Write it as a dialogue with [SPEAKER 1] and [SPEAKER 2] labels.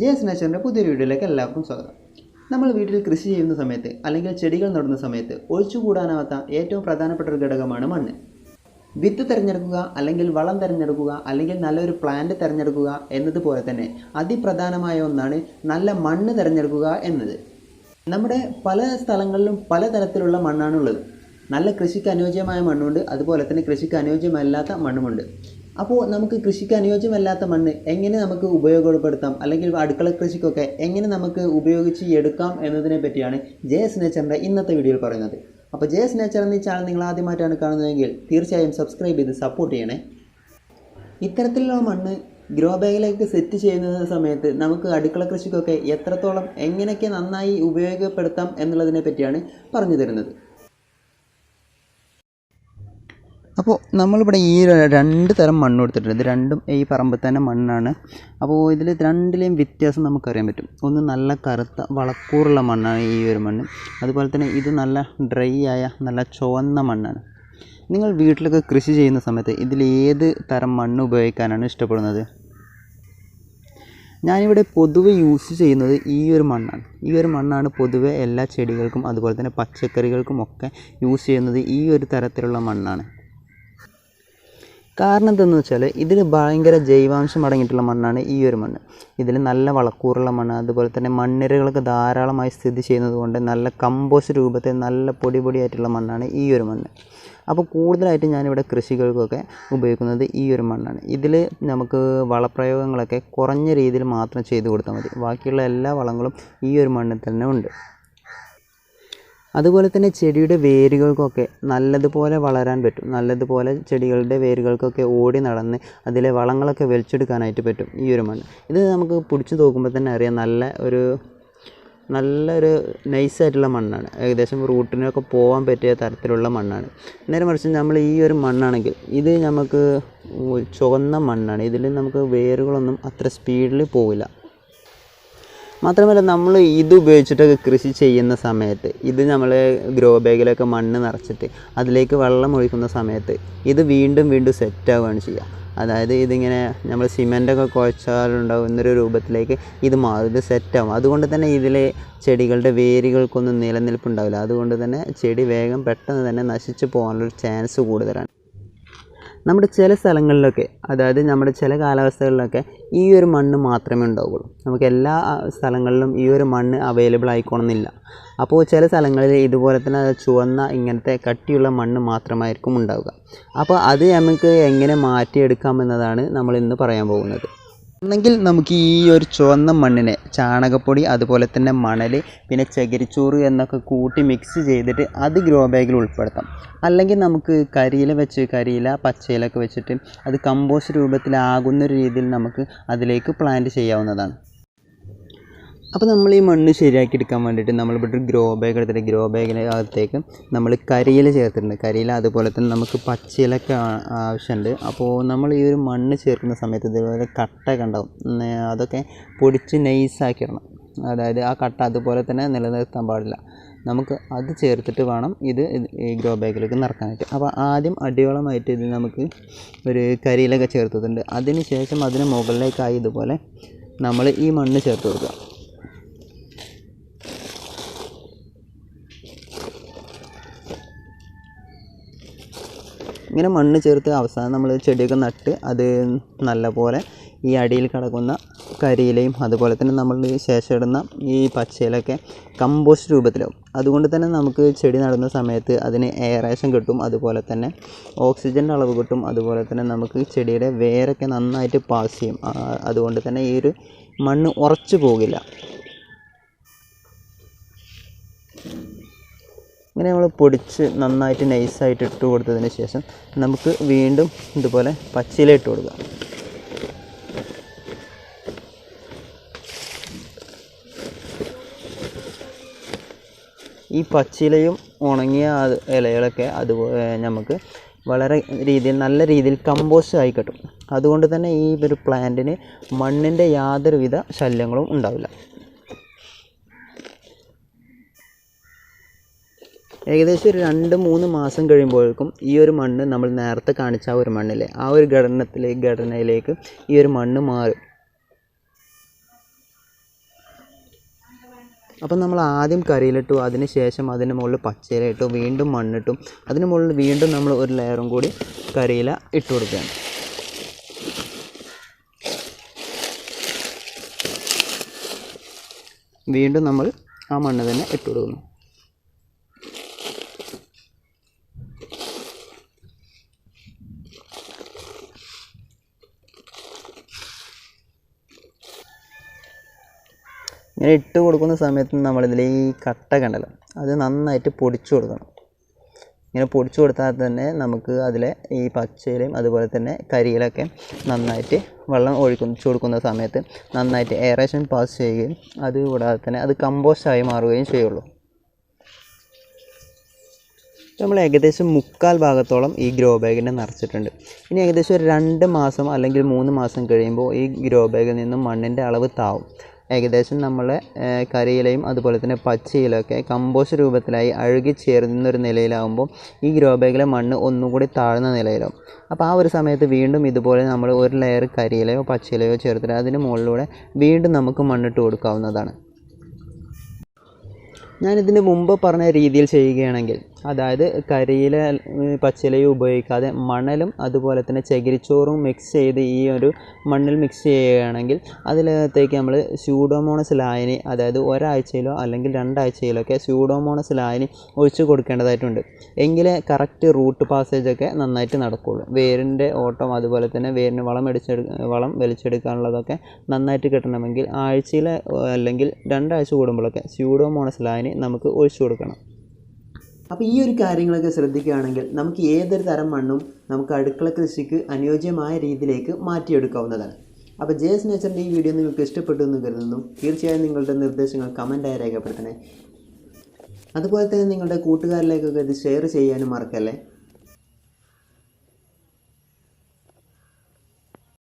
[SPEAKER 1] J S നേച്ചറിന്റെ പുതിയൊരു വീഡിയോയിലേക്ക് എല്ലാവർക്കും സ്വാഗതം. നമ്മൾ വീട്ടിൽ കൃഷി ചെയ്യുന്ന സമയത്ത് അല്ലെങ്കിൽ ചെടികൾ നടുന്ന സമയത്ത് ഒഴിച്ചുകൂടാനാവാത്ത ഏറ്റവും പ്രധാനപ്പെട്ട ഒരു ഘടകമാണ് മണ്ണ്. വിത്ത് തിരഞ്ഞെടുക്കുക അല്ലെങ്കിൽ വളം തിരഞ്ഞെടുക്കുക അല്ലെങ്കിൽ നല്ലൊരു പ്ലാന്റ് തിരഞ്ഞെടുക്കുക എന്നതുപോലെ തന്നെ അതിപ്രധാനമായ ഒന്നാണ് നല്ല മണ്ണ് തിരഞ്ഞെടുക്കുക എന്നത്. നമ്മുടെ പല സ്ഥലങ്ങളിലും പലതരത്തിലുള്ള മണ്ണാണുള്ളത്. നല്ല കൃഷിക്ക് അനുയോജ്യമായ മണ്ണുണ്ട് അതുപോലെ തന്നെ കൃഷിക്ക് അനുയോജ്യമല്ലാത്ത മണ്ണുമുണ്ട്. അപ്പോൾ നമുക്ക് കൃഷിക്ക് അനുയോജ്യമല്ലാത്ത മണ്ണ് എങ്ങനെ നമുക്ക് ഉപയോഗപ്പെടുത്താം? അല്ലെങ്കിൽ അടുക്കള കൃഷിക്കൊക്കെ എങ്ങനെ നമുക്ക് ഉപയോഗിച്ച് എടുക്കാം എന്നതിനെ പറ്റിയാണ് ജെ എസ് നേച്ചറിന്റെ ഇന്നത്തെ വീഡിയോയിൽ പറയുന്നത്. അപ്പോൾ ജെ എസ് നേച്ചർ എന്ന ചാനൽ നിങ്ങൾ ആദ്യമായിട്ടാണ് കാണുന്നതെങ്കിൽ തീർച്ചയായും സബ്സ്ക്രൈബ് ചെയ്ത് സപ്പോർട്ട് ചെയ്യണേ. ഇത്തരത്തിലുള്ള മണ്ണ് ഗ്രോ ബാഗിലേക്ക് സെറ്റ് ചെയ്യുന്ന സമയത്ത് നമുക്ക് അടുക്കള കൃഷിക്കൊക്കെ എത്രത്തോളം എങ്ങനെയൊക്കെ നന്നായി ഉപയോഗപ്പെടുത്താം എന്നുള്ളതിനെ പറ്റിയാണ് പറഞ്ഞു തരുന്നത്. അപ്പോൾ നമ്മളിവിടെ ഈ രണ്ട് തരം മണ്ണ് കൊടുത്തിട്ടുണ്ട് ഇത് രണ്ടും ഈ പറമ്പിൽ തന്നെ മണ്ണാണ്. അപ്പോൾ ഇതിൽ രണ്ടിലെയും വ്യത്യാസം നമുക്കറിയാൻ പറ്റും. ഒന്ന് നല്ല കറുത്ത വളക്കൂറുള്ള മണ്ണാണ് ഈ ഒരു മണ്ണ്. അതുപോലെ തന്നെ ഇത് നല്ല ഡ്രൈ ആയ നല്ല ചുവന്ന മണ്ണാണ്. നിങ്ങൾ വീട്ടിലൊക്കെ കൃഷി ചെയ്യുന്ന സമയത്ത് ഇതിൽ ഏത് തരം മണ്ണ് ഉപയോഗിക്കാനാണ് ഇഷ്ടപ്പെടുന്നത്? ഞാനിവിടെ പൊതുവെ യൂസ് ചെയ്യുന്നത് ഈ ഒരു മണ്ണാണ്. ഈ ഒരു മണ്ണാണ് പൊതുവെ എല്ലാ ചെടികൾക്കും അതുപോലെ തന്നെ പച്ചക്കറികൾക്കും ഒക്കെ യൂസ് ചെയ്യുന്നത് ഈ ഒരു തരത്തിലുള്ള മണ്ണാണ്. കാരണം എന്തെന്ന് വെച്ചാൽ ഇതിൽ ഭയങ്കര ജൈവാംശം അടങ്ങിയിട്ടുള്ള മണ്ണാണ് ഈ ഒരു മണ്ണ്. ഇതിൽ നല്ല വളക്കൂറുള്ള മണ്ണ് അതുപോലെ തന്നെ മണ്ണിരകളൊക്കെ ധാരാളമായി സ്ഥിതി ചെയ്യുന്നത് കൊണ്ട് നല്ല കമ്പോസ്റ്റ് രൂപത്തിൽ നല്ല പൊടി പൊടിയായിട്ടുള്ള മണ്ണാണ് ഈ ഒരു മണ്ണ്. അപ്പോൾ കൂടുതലായിട്ട് ഞാനിവിടെ കൃഷികൾക്കൊക്കെ ഉപയോഗിക്കുന്നത് ഈ ഒരു മണ്ണാണ്. ഇതിൽ നമുക്ക് വളപ്രയോഗങ്ങളൊക്കെ കുറഞ്ഞ രീതിയിൽ മാത്രം ചെയ്തു കൊടുത്താൽ മതി. ബാക്കിയുള്ള എല്ലാ വളങ്ങളും ഈ ഒരു മണ്ണിൽ തന്നെ ഉണ്ട്. അതുപോലെ തന്നെ ചെടിയുടെ വേരുകൾക്കൊക്കെ നല്ലതുപോലെ വളരാൻ പറ്റും. നല്ലതുപോലെ ചെടികളുടെ വേരുകൾക്കൊക്കെ ഓടി നടന്ന് അതിലെ വളങ്ങളൊക്കെ വലിച്ചെടുക്കാനായിട്ട് പറ്റും ഈ ഒരു മണ്ണ്. ഇത് നമുക്ക് പിടിച്ചു നോക്കുമ്പോൾ തന്നെ അറിയാം നല്ല ഒരു നല്ലൊരു നൈസായിട്ടുള്ള മണ്ണാണ്. ഏകദേശം റൂട്ടിനൊക്കെ പോകാൻ പറ്റിയ തരത്തിലുള്ള മണ്ണാണ്. നേരെ മറിച്ച് നമ്മൾ ഈ ഒരു മണ്ണാണെങ്കിൽ ഇത് നമുക്ക് ചുവന്ന മണ്ണാണ്. ഇതിൽ നമുക്ക് വേരുകളൊന്നും അത്ര സ്പീഡിൽ പോവില്ല. മാത്രമല്ല നമ്മൾ ഇത് ഉപയോഗിച്ചിട്ടൊക്കെ കൃഷി ചെയ്യുന്ന സമയത്ത് ഇത് നമ്മൾ ഗ്രോ ബാഗിലൊക്കെ മണ്ണ് നിറച്ചിട്ട് അതിലേക്ക് വെള്ളം ഒഴിക്കുന്ന സമയത്ത് ഇത് വീണ്ടും വീണ്ടും സെറ്റാവുകയാണ് ചെയ്യുക. അതായത് ഇതിങ്ങനെ നമ്മൾ സിമെന്റൊക്കെ കുഴച്ചാലുണ്ടാകുന്നൊരു രൂപത്തിലേക്ക് ഇത് മാറും ഇത് സെറ്റാവും അതുകൊണ്ട് തന്നെ ഇതിലെ ചെടികളുടെ വേരുകൾക്കൊന്നും നിലനിൽപ്പുണ്ടാവില്ല. അതുകൊണ്ട് തന്നെ ചെടി വേഗം പെട്ടെന്ന് തന്നെ നശിച്ചു പോകാനുള്ളൊരു ചാൻസ് കൂടുതലാണ്. നമ്മുടെ ചില സ്ഥലങ്ങളിലൊക്കെ അതായത് നമ്മുടെ ചില കാലാവസ്ഥകളിലൊക്കെ ഈ ഒരു മണ്ണ് മാത്രമേ ഉണ്ടാവുകയുള്ളൂ. നമുക്ക് എല്ലാ സ്ഥലങ്ങളിലും ഈ ഒരു മണ്ണ് അവൈലബിൾ ആയിക്കോണമെന്നില്ല അപ്പോൾ ചില സ്ഥലങ്ങളിൽ ഇതുപോലെ തന്നെ ചുവന്ന ഇങ്ങനത്തെ കട്ടിയുള്ള മണ്ണ് മാത്രമായിരിക്കും ഉണ്ടാവുക. അപ്പോൾ അത് നമുക്ക് എങ്ങനെ മാറ്റിയെടുക്കാമെന്നതാണ് നമ്മൾ ഇന്ന് പറയാൻ പോകുന്നത്. ഒന്നെങ്കിൽ നമുക്ക് ഈ ഒരു ചുവന്ന മണ്ണിനെ ചാണകപ്പൊടി അതുപോലെ തന്നെ മണൽ പിന്നെ ചകിരിച്ചോറ് എന്നൊക്കെ കൂട്ടി മിക്സ് ചെയ്തിട്ട് അത് ഗ്രോ ബാഗിൽ ഉൾപ്പെടുത്താം. അല്ലെങ്കിൽ നമുക്ക് കരിയില വെച്ച് കരിയില പച്ചയിലൊക്കെ വെച്ചിട്ട് അത് കമ്പോസ്റ്റ് രൂപത്തിലാകുന്ന രീതിയിൽ നമുക്ക് അതിലേക്ക് പ്ലാന്റ് ചെയ്യാവുന്നതാണ്. അപ്പോൾ നമ്മൾ ഈ മണ്ണ് ശരിയാക്കി എടുക്കാൻ വേണ്ടിയിട്ട് നമ്മളിവിടെ ഒരു ഗ്രോ ബാഗ് എടുത്തിട്ട് ഗ്രോ ബാഗിന് അകത്തേക്ക് നമ്മൾ കരിയില ചേർത്തിട്ടുണ്ട്. കരിയില അതുപോലെ തന്നെ നമുക്ക് പച്ചിലൊക്കെ ആവശ്യമുണ്ട്. അപ്പോൾ നമ്മൾ ഈ ഒരു മണ്ണ് ചേർക്കുന്ന സമയത്ത് ഇതുപോലെ കട്ടൊക്കെ ഉണ്ടാവും. അതൊക്കെ പൊടിച്ച് നൈസാക്കിയിടണം അതായത് ആ കട്ട അതുപോലെ തന്നെ നിലനിർത്താൻ പാടില്ല. നമുക്ക് അത് ചേർത്തിട്ട് വേണം ഇത് ഈ ഗ്രോ ബാഗിലേക്ക് നിറക്കാനായിട്ട്. അപ്പോൾ ആദ്യം അടിവളമായിട്ട് ഇത് നമുക്ക് ഒരു കരിയിലൊക്കെ ചേർത്തിട്ടുണ്ട്. അതിന് ശേഷം അതിന് മുകളിലേക്കായി ഇതുപോലെ നമ്മൾ ഈ മണ്ണ് ചേർത്ത് കൊടുക്കുക. ഇങ്ങനെ മണ്ണ് ചേർത്ത് അവസാനം നമ്മൾ ചെടിയൊക്കെ നട്ട് അത് നല്ലപോലെ ഈ അടിയിൽ കിടക്കുന്ന കരിയിലയും അതുപോലെ തന്നെ നമ്മൾ ശേഷം ഇടുന്ന ഈ പച്ചയിലൊക്കെ കമ്പോസ്റ്റ് രൂപത്തിലാവും. അതുകൊണ്ട് തന്നെ നമുക്ക് ചെടി നടുന്ന സമയത്ത് അതിന് എയറേഷൻ കിട്ടും അതുപോലെ തന്നെ ഓക്സിജന്റെ അളവ് കിട്ടും അതുപോലെ തന്നെ നമുക്ക് ചെടിയുടെ വേരൊക്കെ നന്നായിട്ട് പാസ് ചെയ്യും. അതുകൊണ്ട് തന്നെ ഈ ഒരു മണ്ണ് ഉറച്ചു പോകില്ല. ഇങ്ങനെ നമ്മൾ പൊടിച്ച് നന്നായിട്ട് നൈസായിട്ട് ഇട്ട് കൊടുത്തതിന് ശേഷം നമുക്ക് വീണ്ടും ഇതുപോലെ പച്ചില ഇട്ട് കൊടുക്കാം. ഈ പച്ചിലയും ഉണങ്ങിയ ഇലകളൊക്കെ അതുപോലെ നമുക്ക് വളരെ രീതിയിൽ നല്ല രീതിയിൽ കമ്പോസ്റ്റ് ആയി കിട്ടും. അതുകൊണ്ട് തന്നെ ഈ ഒരു പ്ലാന്റിന് മണ്ണിന്റെ യാതൊരുവിധ ശല്യങ്ങളും ഉണ്ടാവില്ല. ഏകദേശം ഒരു രണ്ട് മൂന്ന് മാസം കഴിയുമ്പോഴേക്കും ഈ ഒരു മണ്ണ് നമ്മൾ നേരത്തെ കാണിച്ച ആ ഒരു മണ്ണിലെ ആ ഒരു ഘടനത്തിലെ ഘടനയിലേക്ക് ഈ ഒരു മണ്ണ് മാറും. അപ്പം നമ്മൾ ആദ്യം കറിയിലിട്ടു അതിന് ശേഷം അതിന് മുകളിൽ പച്ചയിലിട്ടു വീണ്ടും മണ്ണിട്ടു. അതിന് മുകളിൽ വീണ്ടും നമ്മൾ ഒരു ലെയറും കൂടി കരിയില ഇട്ട് കൊടുക്കുകയാണ്. വീണ്ടും നമ്മൾ ആ മണ്ണ് തന്നെ ഇട്ട് കൊടുക്കുന്നു. ഇങ്ങനെ ഇട്ട് കൊടുക്കുന്ന സമയത്ത് നമ്മളിതിൽ ഈ കട്ട കണ്ടല്ലോ അത് നന്നായിട്ട് പൊടിച്ചു കൊടുക്കണം. ഇങ്ങനെ പൊടിച്ചു കൊടുത്താൽ തന്നെ നമുക്ക് അതിലെ ഈ പച്ചയിലയും അതുപോലെ തന്നെ കരിയിലൊക്കെ നന്നായിട്ട് വെള്ളം ഒഴിച്ചു കൊടുക്കുന്ന സമയത്ത് നന്നായിട്ട് എയറേഷൻ പാസ് ചെയ്യുകയും അതുകൂടാതെ തന്നെ അത് കമ്പോസ്റ്റായി മാറുകയും ചെയ്യുള്ളൂ. നമ്മൾ ഏകദേശം മുക്കാൽ ഭാഗത്തോളം ഈ ഗ്രോ ബാഗിനെ നിറച്ചിട്ടുണ്ട്. ഇനി ഏകദേശം ഒരു രണ്ട് മാസം അല്ലെങ്കിൽ മൂന്ന് മാസം കഴിയുമ്പോൾ ഈ ഗ്രോ ബാഗിൽ നിന്നും മണ്ണിന്റെ അളവ് താവും. ഏകദേശം നമ്മൾ കരിയിലയും അതുപോലെ തന്നെ പച്ചയിലൊക്കെ കമ്പോസ്റ്റ് രൂപത്തിലായി അഴുകി ചേരുന്ന ഒരു നിലയിലാവുമ്പോൾ ഈ ഗ്രോ ബാഗിലെ മണ്ണ് ഒന്നുകൂടി താഴ്ന്ന നിലയിലാവും. അപ്പോൾ ആ ഒരു സമയത്ത് വീണ്ടും ഇതുപോലെ നമ്മൾ ഒരു ലെയർ കരിയിലയോ പച്ചയിലയോ ചേർത്തിട്ട് അതിന് മുകളിലൂടെ വീണ്ടും നമുക്ക് മണ്ണിട്ട് കൊടുക്കാവുന്നതാണ്. ഞാനിതിന് മുമ്പ് പറഞ്ഞ രീതിയിൽ ചെയ്യുകയാണെങ്കിൽ അതായത് കരിയില പച്ചിലയും ഉപയോഗിക്കാതെ മണലും അതുപോലെ തന്നെ ചകിരിച്ചോറും മിക്സ് ചെയ്ത് ഈ ഒരു മണ്ണിൽ മിക്സ് ചെയ്യുകയാണെങ്കിൽ അതിനകത്തേക്ക് നമ്മൾ സ്യൂഡോമോണസ് ലായനി അതായത് ഒരാഴ്ചയിലോ അല്ലെങ്കിൽ രണ്ടാഴ്ചയിലോ ഒക്കെ സ്യൂഡോമോണസ് ലായനി ഒഴിച്ച് കൊടുക്കേണ്ടതായിട്ടുണ്ട്. എങ്കിലേ കറക്റ്റ് റൂട്ട് പാസേജ് ഒക്കെ നന്നായിട്ട് നടക്കുകയുള്ളൂ വേരിന്റെ ഓട്ടം അതുപോലെ തന്നെ വേരിന് വളം അടിച്ചെടു വളം വലിച്ചെടുക്കാനുള്ളതൊക്കെ നന്നായിട്ട് കിട്ടണമെങ്കിൽ ആഴ്ചയിൽ അല്ലെങ്കിൽ രണ്ടാഴ്ച കൂടുമ്പോഴൊക്കെ സ്യൂഡോമോണസ് ലായനി നമുക്ക് ഒഴിച്ചു കൊടുക്കണം. അപ്പോൾ ഈ ഒരു കാര്യങ്ങളൊക്കെ ശ്രദ്ധിക്കുകയാണെങ്കിൽ നമുക്ക് ഏതൊരു തരം മണ്ണും നമുക്ക് അടുക്കള കൃഷിക്ക് അനുയോജ്യമായ രീതിയിലേക്ക് മാറ്റിയെടുക്കാവുന്നതാണ്. അപ്പോൾ ജെ എസ് നേച്ചറിന്റെ ഈ വീഡിയോ നിങ്ങൾക്ക് ഇഷ്ടപ്പെട്ടു എന്ന് കരുതുന്നു. തീർച്ചയായും നിങ്ങളുടെ നിർദ്ദേശങ്ങൾ കമന്റായി രേഖപ്പെടുത്തണേ. അതുപോലെ തന്നെ നിങ്ങളുടെ കൂട്ടുകാരിലേക്കൊക്കെ ഇത് ഷെയർ ചെയ്യാനും മറക്കല്ലേ?